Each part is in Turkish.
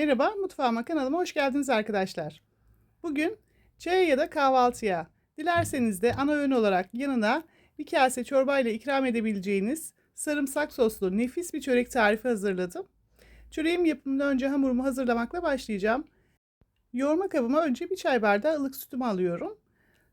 Merhaba, mutfağıma kanalıma hoş geldiniz arkadaşlar. Bugün çaya ya da kahvaltıya, dilerseniz de ana öğün olarak yanına bir kase çorba ile ikram edebileceğiniz sarımsak soslu nefis bir çörek tarifi hazırladım. Çöreğim yapımından önce hamurumu hazırlamakla başlayacağım. Yoğurma kabıma önce bir çay bardağı ılık sütümü alıyorum.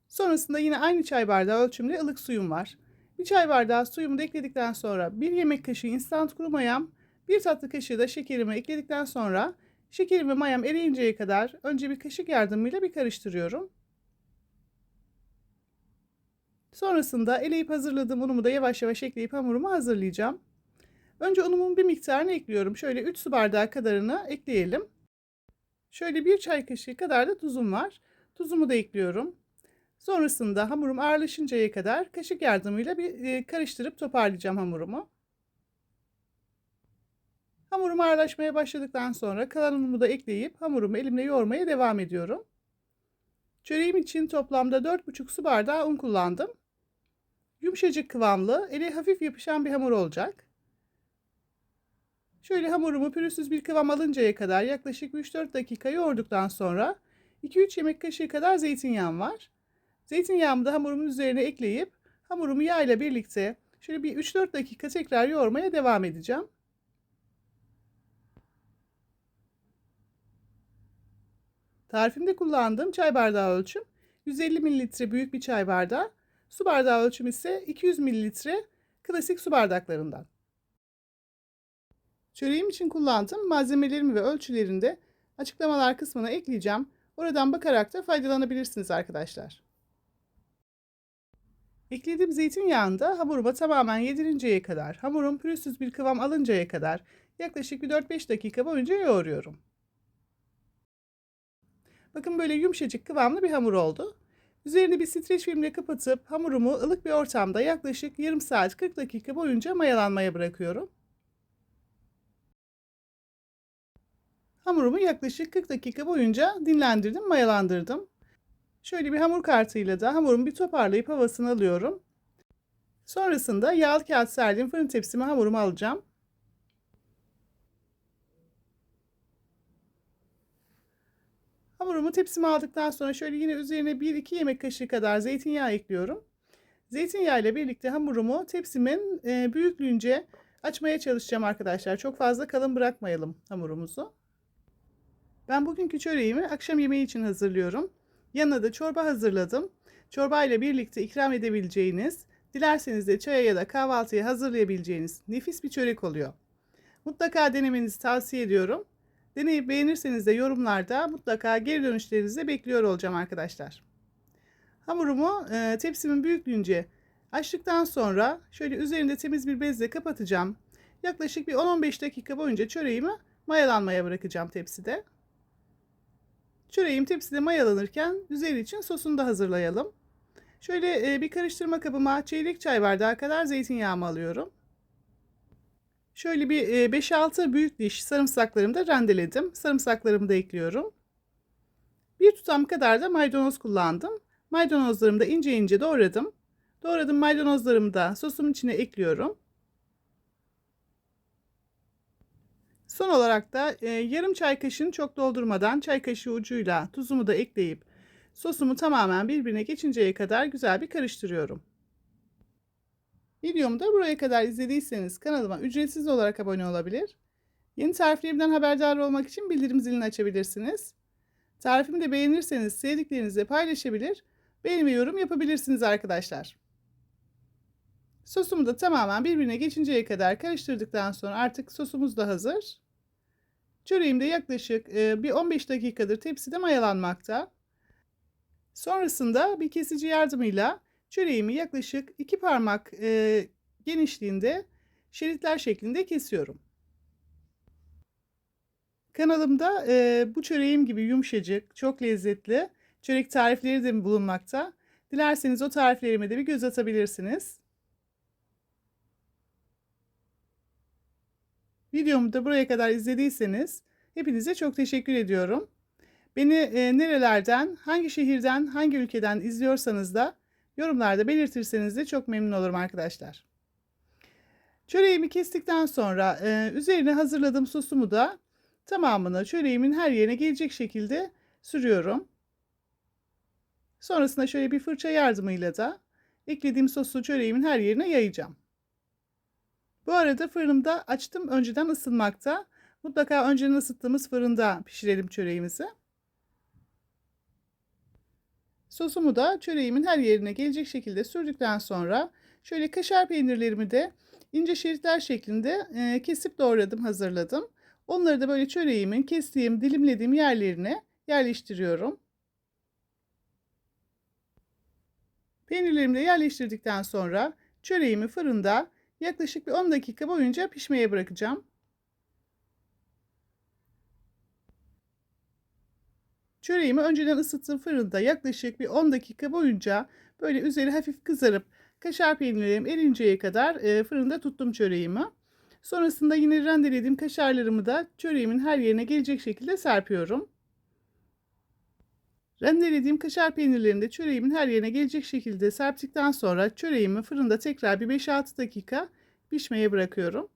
Sonrasında yine aynı çay bardağı ölçümde ılık suyum var. Bir çay bardağı suyumu da ekledikten sonra bir yemek kaşığı instant kuru mayam, bir tatlı kaşığı da şekerimi ekledikten sonra şekerim ve mayam eriyinceye kadar önce bir kaşık yardımıyla bir karıştırıyorum. Sonrasında eleyip hazırladığım unumu da yavaş yavaş ekleyip hamurumu hazırlayacağım. Önce unumun bir miktarını ekliyorum. Şöyle 3 su bardağı kadarını ekleyelim. Şöyle bir çay kaşığı kadar da tuzum var. Tuzumu da ekliyorum. Sonrasında hamurum ağırlaşıncaya kadar kaşık yardımıyla bir karıştırıp toparlayacağım hamurumu. Hamurum ağırlaşmaya başladıktan sonra kalan unumu da ekleyip hamurumu elimle yoğurmaya devam ediyorum. Çöreğim için toplamda 4,5 su bardağı un kullandım. Yumuşacık kıvamlı, eli hafif yapışan bir hamur olacak. Şöyle hamurumu pürüzsüz bir kıvam alıncaya kadar yaklaşık 3-4 dakika yoğurduktan sonra 2-3 yemek kaşığı kadar zeytinyağım var. Zeytinyağımı da hamurumun üzerine ekleyip hamurumu yağ ile birlikte şöyle bir 3-4 dakika tekrar yoğurmaya devam edeceğim. Tarifimde kullandığım çay bardağı ölçüm 150 mililitre büyük bir çay bardağı, su bardağı ölçüm ise 200 mililitre klasik su bardaklarından. Çöreğim için kullandığım malzemelerimi ve ölçülerini de açıklamalar kısmına ekleyeceğim. Oradan bakarak da faydalanabilirsiniz arkadaşlar. Eklediğim zeytinyağını da hamuruma tamamen yedirinceye kadar, hamurum pürüzsüz bir kıvam alıncaya kadar yaklaşık bir 4-5 dakika boyunca yoğuruyorum. Bakın böyle yumuşacık kıvamlı bir hamur oldu. Üzerini bir streç filmle kapatıp hamurumu ılık bir ortamda yaklaşık yarım saat 40 dakika boyunca mayalanmaya bırakıyorum. Hamurumu yaklaşık 40 dakika boyunca dinlendirdim, mayalandırdım. Şöyle bir hamur kartıyla da hamurumu bir toparlayıp havasını alıyorum. Sonrasında yağlı kağıt serdiğim fırın tepsime hamurumu alacağım. Hamurumu tepsime aldıktan sonra şöyle yine üzerine 1-2 yemek kaşığı kadar zeytinyağı ekliyorum. Zeytinyağı ile birlikte hamurumu tepsimin büyüklüğünce açmaya çalışacağım arkadaşlar. Çok fazla kalın bırakmayalım hamurumuzu. Ben bugünkü çöreğimi akşam yemeği için hazırlıyorum. Yanına da çorba hazırladım. Çorba ile birlikte ikram edebileceğiniz, dilerseniz de çaya ya da kahvaltıya hazırlayabileceğiniz nefis bir çörek oluyor. Mutlaka denemenizi tavsiye ediyorum. Deneyip beğenirseniz de yorumlarda mutlaka geri dönüşlerinizi bekliyor olacağım arkadaşlar. Hamurumu e, tepsimin büyüklüğünce açtıktan sonra şöyle üzerinde temiz bir bezle kapatacağım. Yaklaşık bir 10-15 dakika boyunca çöreğimi mayalanmaya bırakacağım tepside. Çöreğim tepside mayalanırken üzeri için sosunu da hazırlayalım. Şöyle e, bir karıştırma kabıma çeyrek çay bardağı kadar zeytinyağımı alıyorum. Şöyle bir 5-6 büyük diş sarımsaklarımı da rendeledim. Sarımsaklarımı da ekliyorum. Bir tutam kadar da maydanoz kullandım. Maydanozlarımı da ince ince doğradım. Doğradım maydanozlarımı da sosumun içine ekliyorum. Son olarak da e, yarım çay kaşığını çok doldurmadan çay kaşığı ucuyla tuzumu da ekleyip sosumu tamamen birbirine geçinceye kadar güzel bir karıştırıyorum. Videomu da buraya kadar izlediyseniz kanalıma ücretsiz olarak abone olabilir. Yeni tariflerimden haberdar olmak için bildirim zilini açabilirsiniz. Tarifimi de beğenirseniz sevdiklerinizle paylaşabilir, beğeni yorum yapabilirsiniz arkadaşlar. Sosumu da tamamen birbirine geçinceye kadar karıştırdıktan sonra artık sosumuz da hazır. Çöreğim de yaklaşık bir 15 dakikadır tepside mayalanmakta. Sonrasında bir kesici yardımıyla çöreğimi yaklaşık iki parmak e, genişliğinde şeritler şeklinde kesiyorum. Kanalımda e, bu çöreğim gibi yumuşacık, çok lezzetli çörek tarifleri de bulunmakta. Dilerseniz o tariflerime de bir göz atabilirsiniz. Videomu da buraya kadar izlediyseniz hepinize çok teşekkür ediyorum. Beni e, nerelerden, hangi şehirden, hangi ülkeden izliyorsanız da yorumlarda belirtirseniz de çok memnun olurum arkadaşlar. Çöreğimi kestikten sonra e, üzerine hazırladığım sosumu da tamamını çöreğimin her yerine gelecek şekilde sürüyorum. Sonrasında şöyle bir fırça yardımıyla da eklediğim sosu çöreğimin her yerine yayacağım. Bu arada fırınımda açtım önceden ısınmakta. Mutlaka önceden ısıttığımız fırında pişirelim çöreğimizi. Sosumu da çöreğimin her yerine gelecek şekilde sürdükten sonra şöyle kaşar peynirlerimi de ince şeritler şeklinde e, kesip doğradım, hazırladım. Onları da böyle çöreğimin kestiğim, dilimlediğim yerlerine yerleştiriyorum. Peynirlerimi de yerleştirdikten sonra çöreğimi fırında yaklaşık bir 10 dakika boyunca pişmeye bırakacağım. Çöreğimi önceden ısıttığım fırında yaklaşık bir 10 dakika boyunca böyle üzeri hafif kızarıp kaşar peynirlerim erinceye kadar e, fırında tuttum çöreğimi. Sonrasında yine rendelediğim kaşarlarımı da çöreğimin her yerine gelecek şekilde serpiyorum. Rendelediğim kaşar peynirlerini de çöreğimin her yerine gelecek şekilde serptikten sonra çöreğimi fırında tekrar bir 5-6 dakika pişmeye bırakıyorum.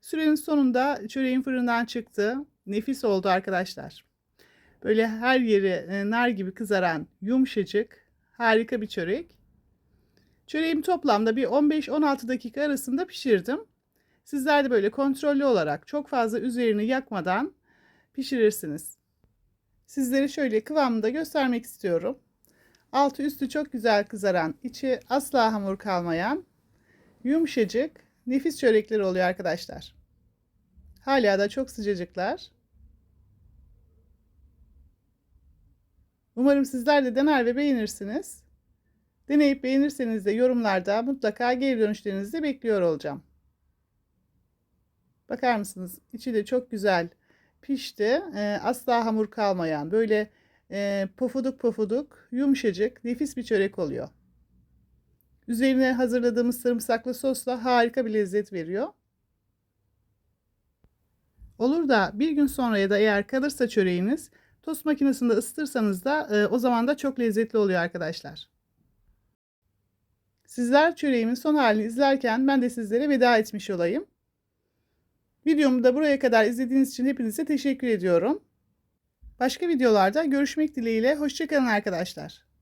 Sürenin sonunda çöreğim fırından çıktı. Nefis oldu arkadaşlar. Böyle her yeri e, nar gibi kızaran yumuşacık harika bir çörek. Çöreğimi toplamda bir 15-16 dakika arasında pişirdim. Sizler de böyle kontrollü olarak çok fazla üzerini yakmadan pişirirsiniz. Sizlere şöyle kıvamında göstermek istiyorum. Altı üstü çok güzel kızaran, içi asla hamur kalmayan, yumuşacık, nefis çörekler oluyor arkadaşlar. Hala da çok sıcacıklar. Umarım sizler de dener ve beğenirsiniz. Deneyip beğenirseniz de yorumlarda mutlaka geri dönüşlerinizi bekliyor olacağım. Bakar mısınız? İçi de çok güzel pişti. E, asla hamur kalmayan böyle e, pofuduk pofuduk yumuşacık nefis bir çörek oluyor. Üzerine hazırladığımız sarımsaklı sosla harika bir lezzet veriyor. Olur da bir gün sonra ya da eğer kalırsa çöreğiniz tost makinesinde ısıtırsanız da e, o zaman da çok lezzetli oluyor arkadaşlar. Sizler çöreğimin son halini izlerken ben de sizlere veda etmiş olayım. Videomu da buraya kadar izlediğiniz için hepinize teşekkür ediyorum. Başka videolarda görüşmek dileğiyle. Hoşçakalın arkadaşlar.